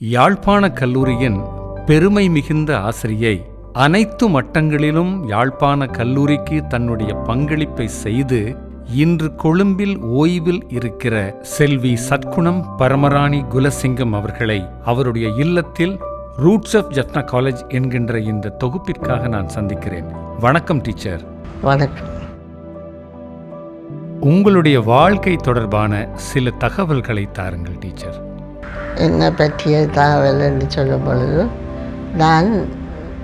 யாழ்ப்பாண கல்லூரியின் பெருமை மிகுந்த ஆசிரியை அனைத்து மட்டங்களிலும் யாழ்ப்பாண கல்லூரிக்கு தன்னுடைய பங்களிப்பை செய்து இன்று கொழும்பில் ஓய்வில் இருக்கிற செல்வி சத்குணம் பரமராணி குலசிங்கம் அவர்களை அவருடைய இல்லத்தில் ரூட்ஸ் ஆஃப் ஜப்னா காலேஜ் என்கின்ற இந்த தொகுப்பிற்காக நான் சந்திக்கிறேன். வணக்கம் டீச்சர். வணக்கம். உங்களுடைய வாழ்க்கை தொடர்பான சில தகவல்களை தாருங்கள் டீச்சர். என்னை பற்றிய தகவல் என்று சொல்லும் பொழுது நான்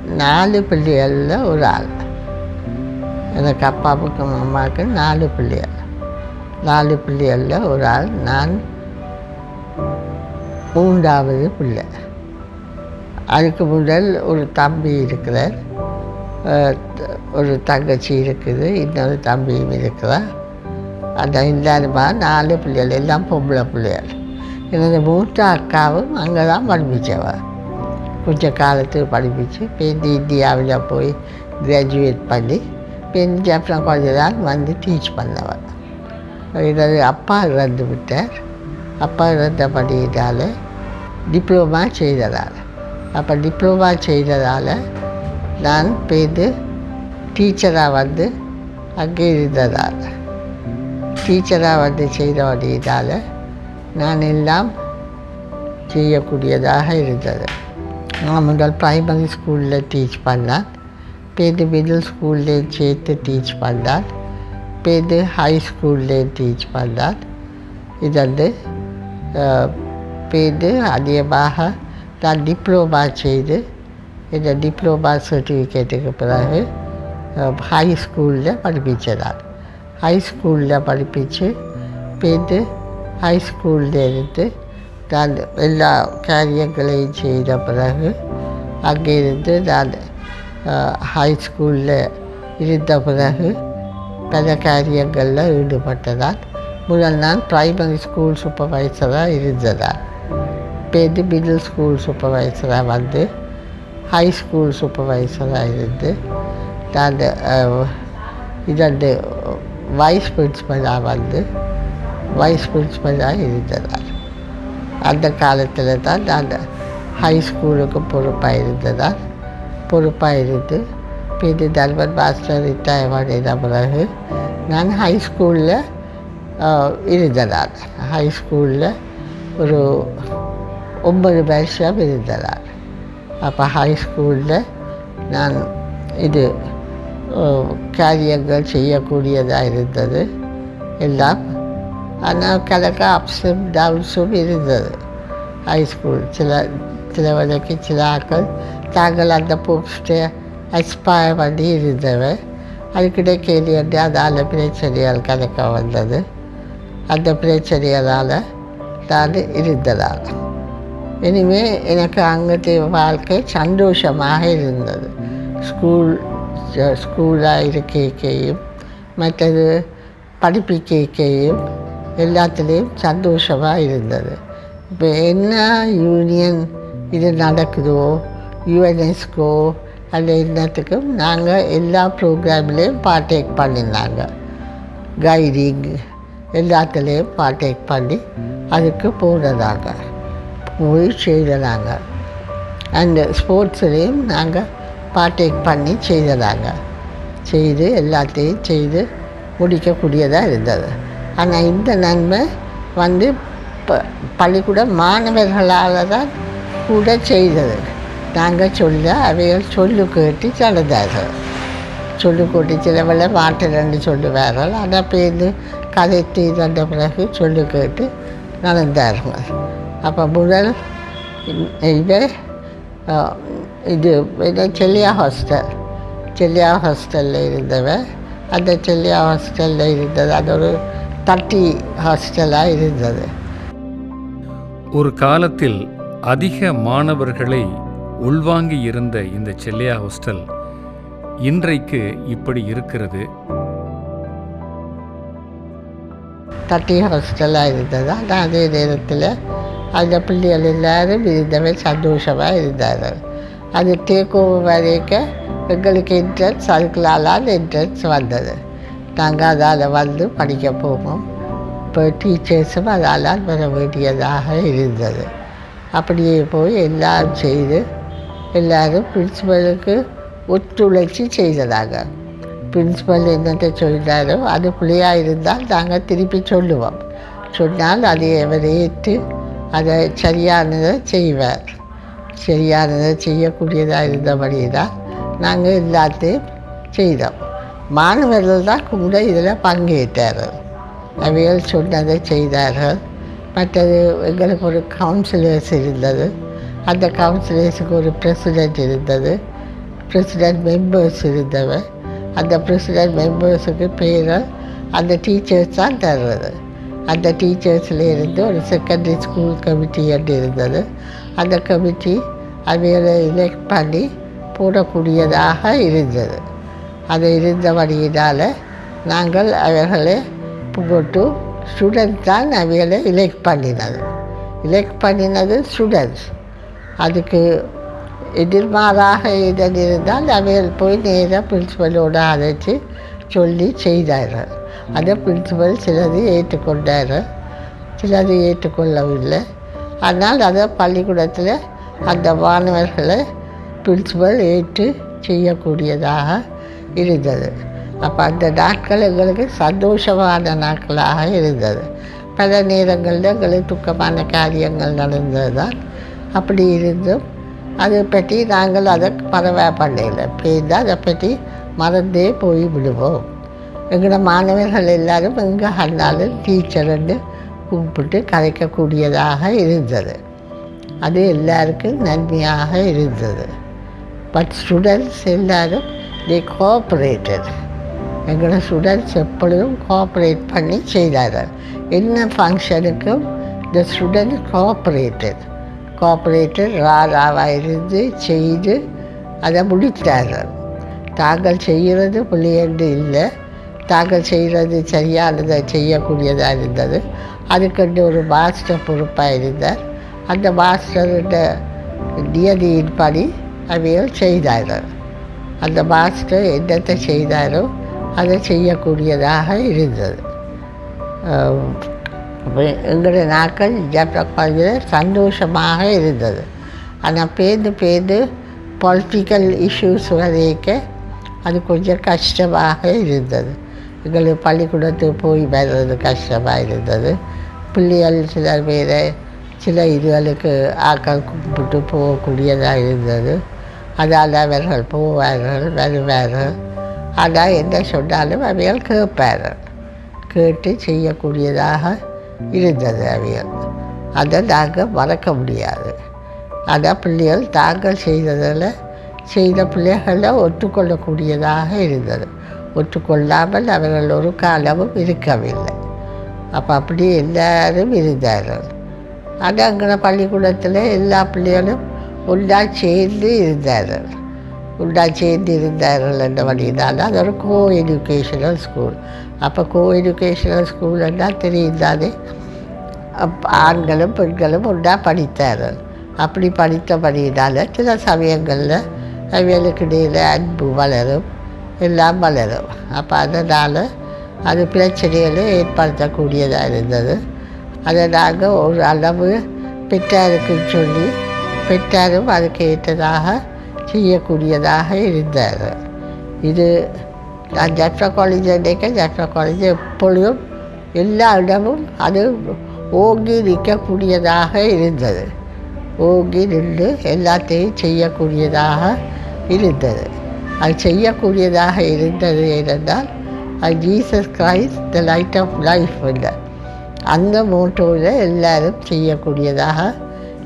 நாலு பிள்ளைகளில் ஒரு ஆள். எனக்கு அப்பாவுக்கும் அம்மாவுக்கும் நாலு பிள்ளைகள். நாலு பிள்ளைகளில் ஒரு ஆள். நான் மூன்றாவது பிள்ளை. அதுக்கு முதல் ஒரு தம்பி இருக்கிறார். ஒரு தங்கச்சி இருக்குது. இன்னொரு தம்பியும் இருக்கிறார். அந்த இல்லாதமா நாலு பிள்ளைகள். எல்லாம் பொம்பளை பிள்ளைகள். எனது மூத்த அக்காவும் அங்கே தான் படிப்பிச்சவ. கொஞ்ச காலத்துக்கு படிப்பிச்சு பேருந்து இந்தியாவில் போய் கிராஜுவேட் பண்ணி பேருந்து ஜப்சன் காலேஜ் தான் வந்து டீச் பண்ணவன் எனது அப்பா இறந்து விட்டார். அப்பா இறந்தபடியினால் டிப்ளமா செய்ததால். அப்போ டிப்ளமா செய்ததால் நான் பேருந்து டீச்சராக வந்து அங்கே இருந்ததால். டீச்சராக வந்து செய்தபடியினால் நான் எல்லாம் செய்யக்கூடியதாக இருந்தது. நான் முதல் ப்ரைமரி ஸ்கூலில் டீச் பண்ணேன் பேருந்து மிடில் ஸ்கூலில் சேர்த்து டீச் பண்ணேன் பேருந்து ஹை ஸ்கூலில் டீச் பண்ணேன் இது வந்து பேருந்து அதிகமாக நான் டிப்ளமா செய்து இந்த டிப்ளமா சர்டிஃபிகேட்டுக்கு பிறகு ஹை ஸ்கூலில் படிப்பிச்சேன் ஹை ஸ்கூலில் படிப்பிச்சு பேருந்து ஹை நான் எல்லா காரியங்களையும் செய்த பிறகு அங்கிருந்து நான் ஹைஸ்கூலில் இருந்த பிறகு பல காரியங்களில் ஈடுபட்டதால் முதல் நான் ப்ரைமரி ஸ்கூல் சூப்பர்வைசராக இருந்ததால் பேருந்து மிடில் ஸ்கூல் சூப்பர்வைசராக வந்து ஹை ஸ்கூல் சூப்பர்வைசராக இருந்து நான் அஹ், இரண்டு வைஸ் பிரின்ஸ்பலாக வந்து வைஸ் பிரின்ஸ்பலாக இருந்ததார் அந்த காலத்தில் தான் நான் ஹை ஸ்கூலுக்கு பொறுப்பாக இருந்ததால் பொறுப்பாக இருந்து பிடி தர்மன் மாஸ்டர் ரிட்டையர் பண்ணின பிறகு நான் ஹை ஸ்கூலில் இருந்ததால். ஹை ஸ்கூலில் ஒரு ஒன்பது வருஷம் இருந்ததால். அப்போ ஹை ஸ்கூலில் நான் இது காரியங்கள் செய்யக்கூடியதாக இருந்தது. எல்லாம் ஆனால் கலக்க அப்ஸும் டவுன்ஸும் இருந்தது. ஹைஸ்கூல் சில சிலவனுக்கு சில ஆக்கள் தாங்கள் அந்த போஸ்ட்டை எக்ஸ்பயர் பண்ணி இருந்தவன் அதுக்கிட்டே கேள்வி வந்து அதால் பிரச்சனையால் கலக்க வந்தது. அந்த பிரச்சனைகளால் நான் இருந்ததால். இனிமேல் எனக்கு அங்கத்தைய வாழ்க்கை சந்தோஷமாக இருந்தது. ஸ்கூல் ஸ்கூலாக இருக்கையும் மற்றது படிப்பிக்கையும் எல்லாத்துலேயும் சந்தோஷமாக இருந்தது இப்போ என்ன யூனியன் இது நடக்குதோ யுஎன்எஸ்கோ அந்த எல்லாத்துக்கும் நாங்கள் எல்லா ப்ரோக்ராம்லேயும் பார்ட்டேக் பண்ணியிருந்தாங்க கைடிங் எல்லாத்துலேயும் பார்ட்டேக் பண்ணி அதுக்கு போனதாங்க போய் செய்ததாங்க அண்டு ஸ்போர்ட்ஸ்லேயும் நாங்கள் பார்ட்டேக் பண்ணி செய்ததாங்க செய்து எல்லாத்தையும் செய்து முடிக்கக்கூடியதாக இருந்தது ஆனால் இந்த நன்மை வந்து ப பள்ளிக்கூட மாணவர்களால் தான் கூட செய்தது. நாங்கள் சொல்ல அவைகள் சொல்லு கேட்டு நடந்தார்கள் சொல்லு கூட்டி சிலவில் மாட்டிலன்னு சொல்லுவார்கள். ஆனால் பேருந்து கதைத்து தந்த பிறகு சொல்லு கேட்டு நடந்தார்கள். அப்போ முதல் இது இது இது செல்லியா ஹாஸ்டல். செல்லியா ஹாஸ்டலில் இருந்தவன் அந்த செல்லியா ஹாஸ்டலில் இருந்தது. அது ஒரு தட்டி ஹாஸ்டலாக இருந்தது. ஒரு காலத்தில் அதிக மாணவர்களை உள்வாங்கி இருந்த இந்த செல்லையா ஹாஸ்டல் இன்றைக்கு இப்படி இருக்கிறது. தட்டி ஹாஸ்டலாக இருந்தது. ஆனால் அதே நேரத்தில் அந்த பிள்ளைகள் எல்லாரும் இருந்தவை சந்தோஷமாக இருந்தார்கள். அது டேக் ஓவர் வரைக்கும் எங்களுக்கு என்ட்ரன்ஸ் அதுக்குள்ளால் என்ட்ரன்ஸ் வந்தது. நாங்கள் அதால் வந்து படிக்க போவோம். இப்போ டீச்சர்ஸும் அதால் வர வேண்டியதாக இருந்தது. அப்படியே போய் எல்லாம் செய்து எல்லோரும் பிரின்சிபலுக்கு ஒத்துழைச்சி செய்ததாக. பிரின்ஸிபல் என்னென்ன சொல்கிறாரோ அது பிள்ளையாக இருந்தால் நாங்கள் திருப்பி சொல்லுவோம். சொன்னால் அதை அவர் ஏற்று அதை சரியானதை செய்வார். சரியானதை செய்யக்கூடியதாக இருந்தபடி தான் நாங்கள் எல்லாத்தையும் செய்தோம். மாணவர்கள் தான் கூட இதில் பங்கேற்றார்கள். அவைகள் சொன்னதை செய்தார்கள். மற்றது எங்களுக்கு ஒரு கவுன்சிலர்ஸ் இருந்தது. அந்த கவுன்சிலர்ஸுக்கு ஒரு பிரசிடெண்ட் இருந்தது. பிரசிடெண்ட் மெம்பர்ஸ் இருந்தவர். அந்த பிரசிடெண்ட் மெம்பர்ஸுக்கு பேரை அந்த டீச்சர்ஸ் தான் தர்றது. அந்த டீச்சர்ஸில் இருந்து ஒரு செகண்டரி ஸ்கூல் கமிட்டி என்று இருந்தது. அந்த கமிட்டி அவைகளை எலெக்ட் பண்ணி போடக்கூடியதாக இருந்தது. அது இருந்தபடியினால் நாங்கள் அவர்களை போட்டு ஸ்டூடெண்ட் தான் அவைகளை இலெக்ட் பண்ணினது. இலெக்ட் பண்ணினது ஸ்டூடெண்ட்ஸ் அதுக்கு எதிர்மாறாக இதன் இருந்தால் அவைகள் போய் நேராக பிரின்சிபலோடு அழைச்சி சொல்லி செய்தார்கள். அதை பிரின்சிபல் சிலது ஏற்றுக்கொண்டார். சிலது ஏற்றுக்கொள்ளவில்லை. ஆனால் அதை பள்ளிக்கூடத்தில் அந்த மாணவர்களை பிரின்சிபல் ஏற்று செய்யக்கூடியதாக இருந்தது. அப்போ அந்த நாட்கள் எங்களுக்கு சந்தோஷமான நாட்களாக இருந்தது. பல நேரங்களில் எங்களுக்கு துக்கமான காரியங்கள் நடந்தது தான் அப்படி இருந்தும் அதை பற்றி நாங்கள் அதை பரவ பண்ணல. பேர்ந்து அதை பற்றி மறந்தே போய் விடுவோம். எங்களோட மாணவர்கள் எல்லாரும் எங்கே அண்ணாலும் டீச்சர்னு கூப்பிட்டு கலைக்கக்கூடியதாக இருந்தது. அது எல்லாருக்கும் நன்மையாக இருந்தது. பட் ஸ்டூடெண்ட்ஸ் எல்லாரும் தி கோஆப்ரேட்டர் எங்களை ஸ்டூடெண்ட்ஸ் எப்பொழுதும் கோஆப்ரேட் பண்ணி செய்தார்கள். என்ன ஃபங்க்ஷனுக்கும் த ஸ்டூடெண்ட் கோஆப்ரேட்டர் கோஆப்ரேட்டர் ராராவாக இருந்து செய்து அதை முடித்தார்கள். தாங்கள் செய்கிறது பிள்ளையண்டு இல்லை. தாங்கள் செய்கிறது சரியானதை செய்யக்கூடியதாக இருந்தது. அதுக்கண்டு ஒரு மாஸ்டர் பொறுப்பாக இருந்தார். அந்த மாஸ்டருடைய நியதியின்படி அவைகள் செய்தார்கள். அந்த மாஸ்டர் என்னத்தை செய்தாரோ அதை செய்யக்கூடியதாக இருந்தது. எங்களுடைய நாட்கள் ஜாப்டா சந்தோஷமாக இருந்தது. ஆனால் பேர்ந்து பேர்ந்து பொலிட்டிக்கல் இஷ்யூஸ் வரைக்க அது கொஞ்சம் கஷ்டமாக இருந்தது. எங்களுக்கு பள்ளிக்கூடத்துக்கு போய் வர்றது கஷ்டமாக இருந்தது. பிள்ளைகள் சிலர் பேரை சில இதுகளுக்கு ஆக்கள் கும்பிட்டு போகக்கூடியதாக இருந்தது. அதால் அவர்கள் போவார்கள் வருவார்கள். ஆனால் என்ன சொன்னாலும் அவைகள் கேட்பார்கள். கேட்டு செய்யக்கூடியதாக இருந்தது அவைகள். அதை நாங்கள் மறக்க முடியாது. ஆனால் பிள்ளைகள் தாங்கள் செய்ததில் செய்த பிள்ளைகளை ஒற்றுக்கொள்ளக்கூடியதாக இருந்தது. ஒற்றுக்கொள்ளாமல் அவர்கள் ஒரு காலமும் இருக்கவில்லை. அப்போ அப்படி எல்லாரும் இருந்தார்கள். அது அங்கே பள்ளிக்கூடத்தில் எல்லா பிள்ளைகளும் ஒன்றா சேர்ந்து இருந்தார்கள். ஒன்றா சேர்ந்து இருந்தார்கள் என்ற வழியினால் அது ஒரு கோ எஜுகேஷனல் ஸ்கூல் அப்போ கோ எஜுகேஷனல் ஸ்கூல்னா தெரியும் தானே அப் ஆண்களும் பெண்களும் ஒன்றா படித்தார்கள். அப்படி படித்தபடியினால் சில சமயங்களில் அவைகளுக்கு இடையில் அன்பு வளரும் எல்லாம் வளரும். அப்போ அதனால் அது பிரச்சனைகளை ஏற்படுத்தக்கூடியதாக இருந்தது. அதை நாங்கள் ஒரு அளவு பெற்றாருக்குன்னு சொல்லி பெற்றாரும் அதுக்கு ஏற்றதாக செய்யக்கூடியதாக இருந்தார் இது நான் ஜட்ரா காலேஜ் நினைக்க ஜட்ரா காலேஜ் எப்பொழுதும் எல்லா இடமும் அது ஓங்கி நிற்கக்கூடியதாக இருந்தது. ஓங்கி நின்று எல்லாத்தையும் செய்யக்கூடியதாக இருந்தது. அது செய்யக்கூடியதாக இருந்தது ஏனென்றால் அது Jesus Christ the light of life இல்லை. அந்த மோட்டோவில் எல்லாரும் செய்யக்கூடியதாக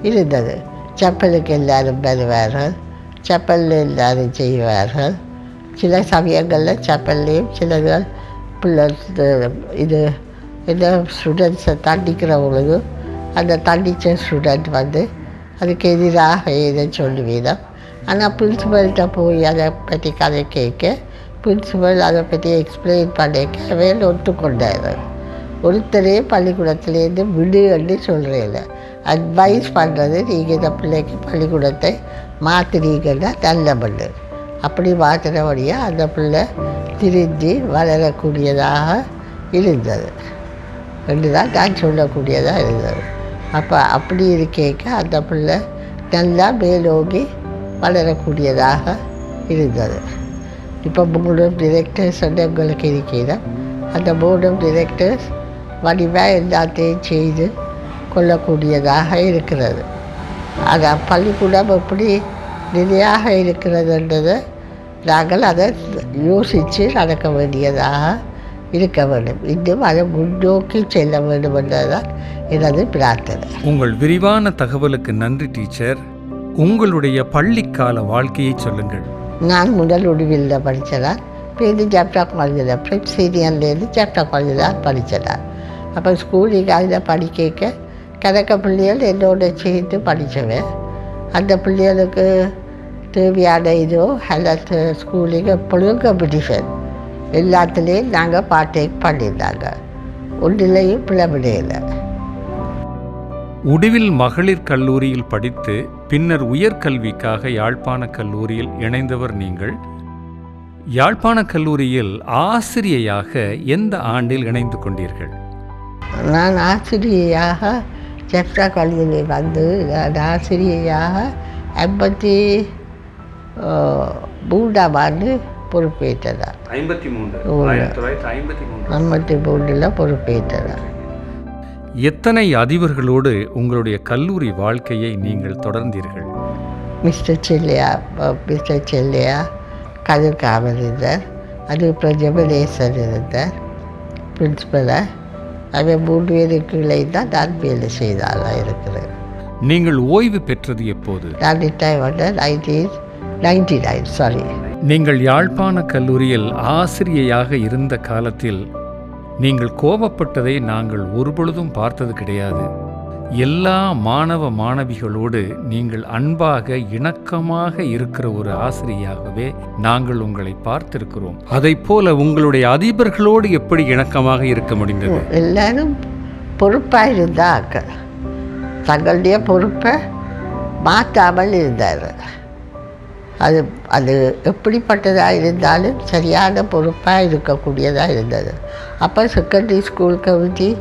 இருந்தது. செப்பலுக்கு எல்லோரும் வருவார்கள் செப்பலில் எல்லோரும் செய்வார்கள். சில சமயங்களில் செப்பல்லையும் சிலர்கள் பிள்ளை இது இந்த ஸ்டூடெண்ட்ஸை தண்டிக்கிற பொழுது அந்த தண்டித்த ஸ்டூடெண்ட் வந்து அதுக்கு எதிராக எதை சொல்லுவீதம் ஆனால் பிரின்சிபல்கிட்ட போய் அதை பற்றி கதை கேட்க பிரின்சிபல் அதை பற்றி எக்ஸ்பிளைன் பண்ணிக்க வேலை ஒத்துக்கொண்டாரு ஒருத்தரே பள்ளிக்கூடத்துலேருந்து விடு சொல்கிறேன் அட்வைஸ் பண்ணுறது நீங்கள் இந்த பிள்ளைக்கு பள்ளிக்கூடத்தை மாற்றுறீங்கன்னா நல்ல பண்ணு அப்படி வழியாக அந்த பிள்ளை திரிஞ்சு வளரக்கூடியதாக இருந்தது. என்று தான் நான் சொல்லக்கூடியதாக இருந்தது. அப்போ அப்படி இருக்கேக்க அந்த பிள்ளை நல்லா மேலோங்கி வளரக்கூடியதாக இருந்தது. இப்போ மூணும் டிரெக்டர்ஸ் வந்து எங்களுக்கு இருக்கிற அந்த மூணும் டிரெக்டர்ஸ் வடிவாக எல்லாத்தையும் செய்து கொள்ளக்கூடியதாக இருக்கிறது. அது பள்ளிக்கூடம் எப்படி நிலையாக இருக்கிறதுன்றதை நாங்கள் அதை யோசித்து நடக்க வேண்டியதாக இருக்க வேண்டும். இன்னும் அதை முன்னோக்கி செல்ல வேண்டும் என்பதுதான் எனது பிரார்த்தனை. உங்கள் விரிவான தகவலுக்கு நன்றி டீச்சர். உங்களுடைய பள்ளிக்கால வாழ்க்கையை சொல்லுங்கள். நான் முதல் உடுவில்ல படித்ததான் பேருந்து ஜாப்டா காலேஜில் ப்ரிப் சீனியர்லேருந்து ஜாப்டா காலேஜில் தான் படித்ததான் அப்போ ஸ்கூலுக்கு அதில் படிக்க கணக்க பிள்ளைகள் என்னோட சேர்ந்து படித்தவன் அந்த பிள்ளைகளுக்கு தேவையான இதோ ஹெல்த் ஸ்கூலுக்கு எப்பொழுதும் காம்படிஷன் எல்லாத்துலேயும் நாங்கள் பார்ட்டேக் பண்ணியிருந்தாங்க. ஒன்றிலையும் பிளவிடையில் உடுவில் மகளிர் கல்லூரியில் படித்து பின்னர் உயர்கல்விக்காக யாழ்ப்பாண கல்லூரியில் இணைந்தவர் நீங்கள். யாழ்ப்பாண கல்லூரியில் ஆசிரியையாக எந்த ஆண்டில் இணைந்து கொண்டீர்கள்? நான் ஆசிரியையாக ஜெப்டா கல்லூரியில் வந்து நான் ஆசிரியையாக ஐம்பத்தி மூன்றாம் ஆண்டு பொறுப்பேற்றதா ஐம்பத்தி மூன்று ஐம்பத்தி மூன்று. ஐம்பத்தி மூன்றில் பொறுப்பேற்றதா எத்தனை அதிபர்களோடு உங்களுடைய கல்லூரி வாழ்க்கையை நீங்கள் தொடர்ந்தீர்கள்? மிஸ்டர் செல்லையா மிஸ்டர் செல்லையா கதிர்காமல் இருந்தார் அதுக்கப்புறம் ஜெபநேசன் இருந்தார் பிரின்ஸ்பலாக அவன் மூன்று பேருக்கு தான் வேலை செய்தாலாக இருக்கிறேன். நீங்கள் ஓய்வு பெற்றது எப்போது? நான் ரிட்டையர் பண்ண நைன்டீன் நைன்டி நைன் சாரி நீங்கள் யாழ்ப்பாண கல்லூரியில் ஆசிரியையாக இருந்த காலத்தில் நீங்கள் கோபப்பட்டதை நாங்கள் ஒருபொழுதும் பார்த்தது கிடையாது. எல்லா மாணவ மாணவிகளோடு நீங்கள் அன்பாக இணக்கமாக இருக்கிற ஒரு ஆசிரியாகவே நாங்கள் உங்களை பார்த்திருக்கிறோம். அதைப் போல உங்களுடைய அதிபர்களோடு எப்படி இணக்கமாக இருக்க முடிந்தது? எல்லாரும் பொறுப்பாக இருந்தாங்க. தங்களுடைய பொறுப்பை மாற்றாமல் இருந்தார் அது அது எப்படிப்பட்டதாக இருந்தாலும் சரியான பொறுப்பாக இருக்கக்கூடியதாக இருந்தது. அப்போ செகண்டரி ஸ்கூல் கமிட்டி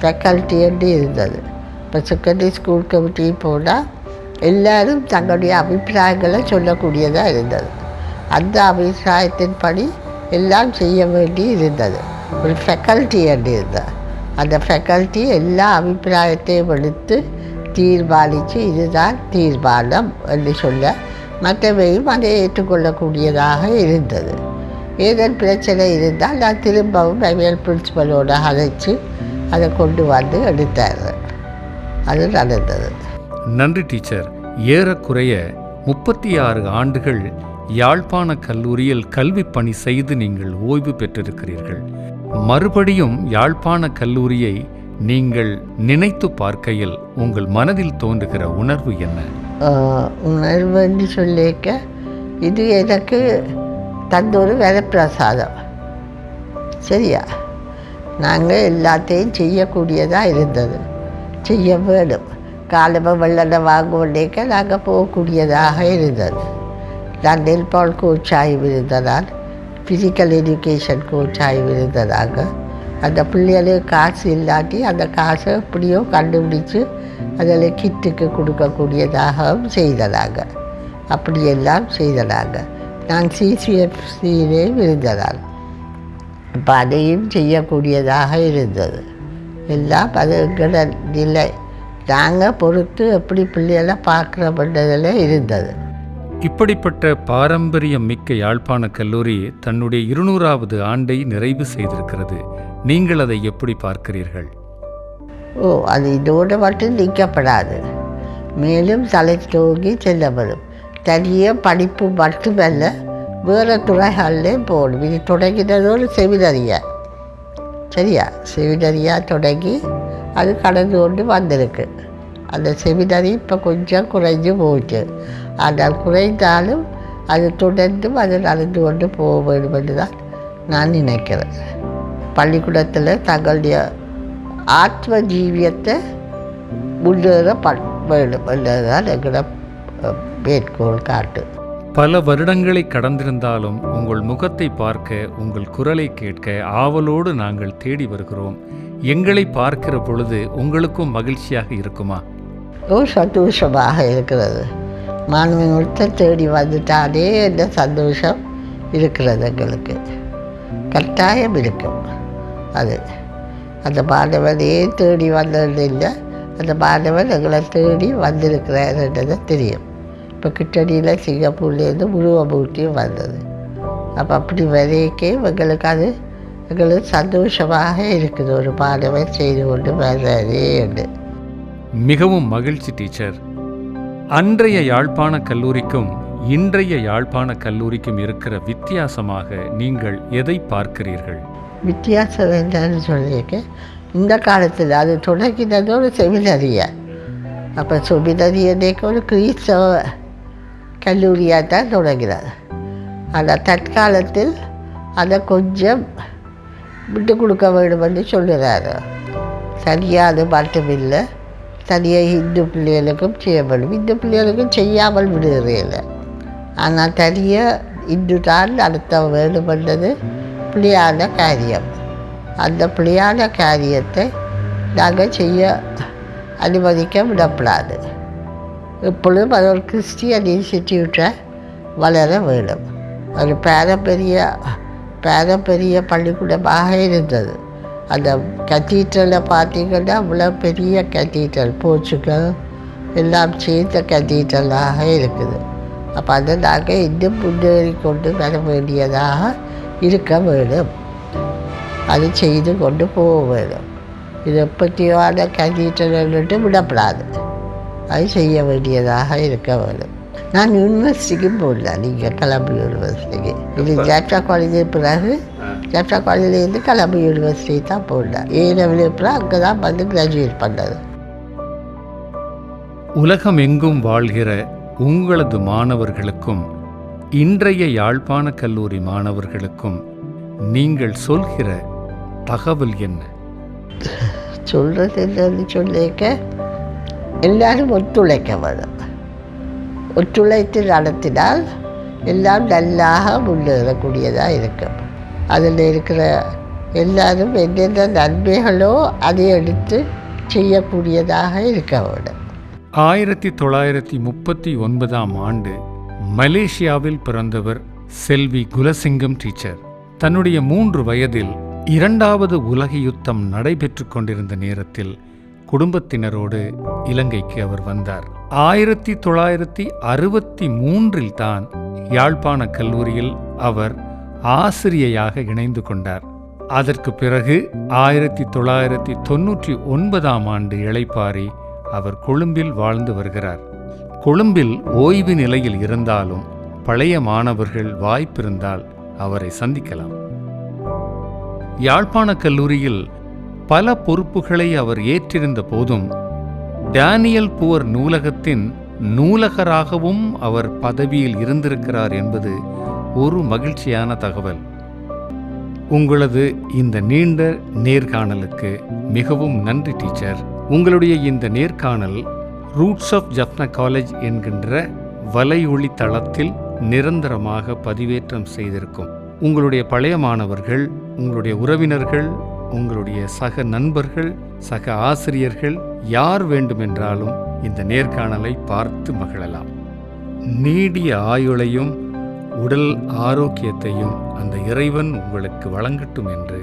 ஃபேக்கல்ட்டி என்று இருந்தது. இப்போ செகண்டரி ஸ்கூல் கமிட்டி போனால் எல்லாரும் தங்களுடைய அபிப்பிராயங்களை சொல்லக்கூடியதாக இருந்தது அந்த அபிப்பிராயத்தின் படி எல்லாம் செய்ய வேண்டி இருந்தது ஒரு ஃபேக்கல்ட்டி என்று அந்த ஃபேக்கல்ட்டி எல்லா அபிப்பிராயத்தையும் எடுத்து தீர்மானித்து இதுதான் தீர்மானம் என்று சொல்ல மற்றவையும் அதை ஏற்றுக்கொள்ளக்கூடியதாக இருந்தது ஏதேனும் பிரச்சனை இருந்தால் நான் திரும்பவும் அவியல் பிரின்சிபலோட அழைச்சி அதை கொண்டு வந்து எடுத்தார் அது நடந்தது நன்றி டீச்சர். ஏறக்குறைய முப்பத்தி ஆறு ஆண்டுகள் யாழ்ப்பாண கல்லூரியில் கல்வி பணி செய்து நீங்கள் ஓய்வு பெற்றிருக்கிறீர்கள். மறுபடியும் யாழ்ப்பாண கல்லூரியை நீங்கள் நினைத்து பார்க்கையில் உங்கள் மனதில் தோன்றுகிற உணர்வு என்ன? ஆஹ் உணர்வுன்னு சொல்லிக்க இது எனக்கு தந்த ஒரு வரப்பிரசாதம். சரியா? நாங்கள் எல்லாத்தையும் செய்யக்கூடியதாக இருந்தது. செய்ய வேணும் காலமும் வெள்ளனை வாங்குவதேக்க நாங்கள் போகக்கூடியதாக இருந்தது. நான் நெல்பால் கோச் இருந்ததால் ஃபிசிக்கல் எஜுகேஷன் கோச் இருந்ததாக. அந்த பிள்ளைகளுக்கு காசு இல்லாட்டி அந்த காசை எப்படியோ கண்டுபிடிச்சு அதில் கிட்டுக்கு கொடுக்கக்கூடியதாகவும் செய்ததாக. அப்படியெல்லாம் செய்ததாக. நான் சிசிஎஃப்சியிலே இருந்ததால் அப்போ அதையும் செய்யக்கூடியதாக இருந்தது. எல்லாம் எங்களோட நிலை நாங்கள் பொறுத்து எப்படி பிள்ளைகளை பார்க்குறப்பட்டதில் இருந்தது. இப்படிப்பட்ட பாரம்பரியம் மிக்க யாழ்ப்பாண கல்லூரி தன்னுடைய இருநூறாவது ஆண்டை நிறைவு செய்திருக்கிறது. நீங்கள் அதை எப்படி பார்க்கிறீர்கள்? ஓ அது இதோடு மட்டும் நிற்கப்படாது மேலும் தலை தூங்கி செல்லப்படும். தனியாக படிப்பு மட்டுமல்ல வேறு துறைகள்லேயும் போகணும் இது தொடங்கினதோடு செவினரியா சரியா? செவினரியா தொடங்கி அது கடந்து கொண்டு வந்திருக்கு. அந்த செமினரி இப்போ கொஞ்சம் குறைஞ்சு போச்சு. ஆனால் குறைந்தாலும் அது தொடர்ந்தும் அது நடந்து கொண்டு போக வேண்டும் என்று தான் நான் நினைக்கிறேன். பள்ளிக்கூடத்தில் தங்களுடைய ஆத்ம ஜீவியத்தை முன்னேற ப வேண்டும் என்றதுதான் எங்களோட மேற்கோள் காட்டு. பல வருடங்களை கடந்திருந்தாலும் உங்கள் முகத்தை பார்க்க உங்கள் குரலை கேட்க ஆவலோடு நாங்கள் தேடி வருகிறோம். எங்களை பார்க்கிற பொழுது உங்களுக்கும் மகிழ்ச்சியாக இருக்குமா? ஓ சந்தோஷமாக இருக்கிறது. மாணவன்கிட்ட தேடி வந்துட்டாலே இந்த சந்தோஷம் இருக்கிறது எங்களுக்கு. கட்டாயம் இருக்கும். அது. அந்த மாணவனே தேடி வந்தது இல்லை அந்த மாணவன் எங்களை தேடி வந்திருக்கிறாருன்றது தெரியும். இப்போ கிட்டடியில் சிங்கப்பூர்லேருந்து உருவமூட்டியும் வந்தது. அப்போ அப்படி வரைக்கே எங்களுக்கு அது எங்களுக்கு சந்தோஷமாக இருக்குது. ஒரு மாணவன் செய்து கொண்டு வர்றாரே என்று மிகவும் மகிழ்ச்சி டீச்சர். அன்றைய யாழ்ப்பாண கல்லூரிக்கும் இன்றைய யாழ்ப்பாண கல்லூரிக்கும் இருக்கிற வித்தியாசமாக நீங்கள் எதை பார்க்கிறீர்கள்? வித்தியாசம் என்னன்னு சொல்லியிருக்க இந்த காலத்தில் அது தொடங்கினது ஒரு செமினரியா அப்போ செமினரி அன்னைக்கு ஒரு கிறிஸ்தவ கல்லூரியாக தான் தொடங்கினார். ஆனால் தற்காலத்தில் அதை கொஞ்சம் விட்டு கொடுக்க வேண்டும்னு சொல்லுறாரு சரியாது மட்டுமில்லை சரியாக இந்து பிள்ளைகளுக்கும் செய்ய வேண்டும் இந்து பிள்ளைகளுக்கும் செய்யாமல் விடுகிறீர்கள் ஆனால் சரியாக இந்து தான் நடத்த வேண்டுமென்றது பிள்ளையான காரியம். அந்த பிள்ளையான காரியத்தை நாங்கள் செய்ய அனுமதிக்க விடப்படாது. இப்பொழுதும் அது ஒரு கிறிஸ்டியன் இன்ஸ்டிடியூட்டை வளர வேண்டும் ஒரு பாரம்பரிய பாரம்பரிய பள்ளிக்கூடமாக இருந்தது அந்த கத்தீட்ரலை பார்த்தீங்கன்னா அவ்வளோ பெரிய கத்தீட்ரல் போர்ச்சுகல் எல்லாம் சேர்ந்த கத்தீட்ரலாக இருக்குது அப்போ அதை நாங்கள் இன்னும் முன்னேறி கொண்டு வர வேண்டியதாக இருக்க வேண்டும் அது செய்து கொண்டு போக வேண்டும் இது எப்பத்தியான கத்தீட்ரல்ட்டு விடப்படாது அது செய்ய வேண்டியதாக இருக்க வேண்டும். நான் யூனிவர்சிட்டிக்கும் போடலாம் நீங்கள் கிளம்பு யூனிவர்சிட்டிக்கு இது ஜாப்டா காலேஜ் பிறகு ஜாப்டா காலேஜ்லேருந்து கிளம்பு யூனிவர்சிட்டி தான் போடலாம் ஏ லெவல் அப்புறம் அங்கே தான் வந்து கிராஜுவேட் பண்ணது. உலகமெங்கும் வாழ்கிற உங்களது மாணவர்களுக்கும் இன்றைய யாழ்ப்பாண கல்லூரி மாணவர்களுக்கும் நீங்கள் சொல்கிற தகவல் என்ன? சொல்கிறது என்னன்னு எல்லாரும் ஒத்துழைக்க வேணும் ஒத்துழைத்து நடத்தினால் எல்லாம் நல்லாக முன்னேறக்கூடியதாக இருக்கும் அதில் இருக்கிற எல்லாரும் எந்தெந்த நன்மைகளோ அதை எடுத்து செய்யக்கூடியதாக இருக்க வேண்டும் ஆயிரத்தி தொள்ளாயிரத்தி முப்பத்தி ஒன்பதாம் ஆண்டு மலேசியாவில் பிறந்தவர் செல்வி குலசிங்கம் டீச்சர் தன்னுடைய மூன்று வயதில் இரண்டாவது உலக யுத்தம் நடைபெற்று கொண்டிருந்த நேரத்தில் குடும்பத்தினரோடு இலங்கைக்கு அவர் வந்தார். ஆயிரத்தி தொள்ளாயிரத்தி அறுபத்தி மூன்றில் தான் யாழ்ப்பாண கல்லூரியில் அவர் ஆசிரியையாக இணைந்து கொண்டார். அதற்கு பிறகு ஆயிரத்தி தொள்ளாயிரத்தி தொன்னூற்றி ஒன்பதாம் ஆண்டு இளைப்பாரி அவர் கொழும்பில் வாழ்ந்து வருகிறார். கொழும்பில் ஓய்வு நிலையில் இருந்தாலும் பழைய மாணவர்கள் வாய்ப்பிருந்தால் அவரை சந்திக்கலாம். யாழ்ப்பாண கல்லூரியில் பல பொறுப்புகளை அவர் ஏற்றிருந்த போதும் டேனியல் புவர் நூலகத்தின் நூலகராகவும் அவர் பதவியில் இருந்திருக்கிறார் என்பது ஒரு மகிழ்ச்சியான தகவல். உங்களது இந்த நீண்ட நேர்காணலுக்கு மிகவும் நன்றி டீச்சர். உங்களுடைய இந்த நேர்காணல் ரூட்ஸ் ஆஃப் ஜப்னா காலேஜ் என்கின்ற வலையொளி தளத்தில் நிரந்தரமாக பதிவேற்றம் செய்திருக்கும். உங்களுடைய பழைய மாணவர்கள் உங்களுடைய உறவினர்கள் உங்களுடைய சக நண்பர்கள் சக ஆசிரியர்கள் யார் வேண்டுமென்றாலும் இந்த நேர்காணலை பார்த்து மகிழலாம். நீடிய ஆயுளையும் உடல் ஆரோக்கியத்தையும் அந்த இறைவன் உங்களுக்கு வழங்கட்டும் என்று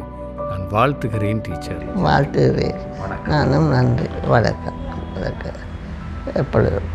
நான் வாழ்த்துகிறேன் டீச்சர். வாழ்த்துகிறேன் நானும் நன்றி. வணக்கம். வணக்கம் எப்பொழுதும்.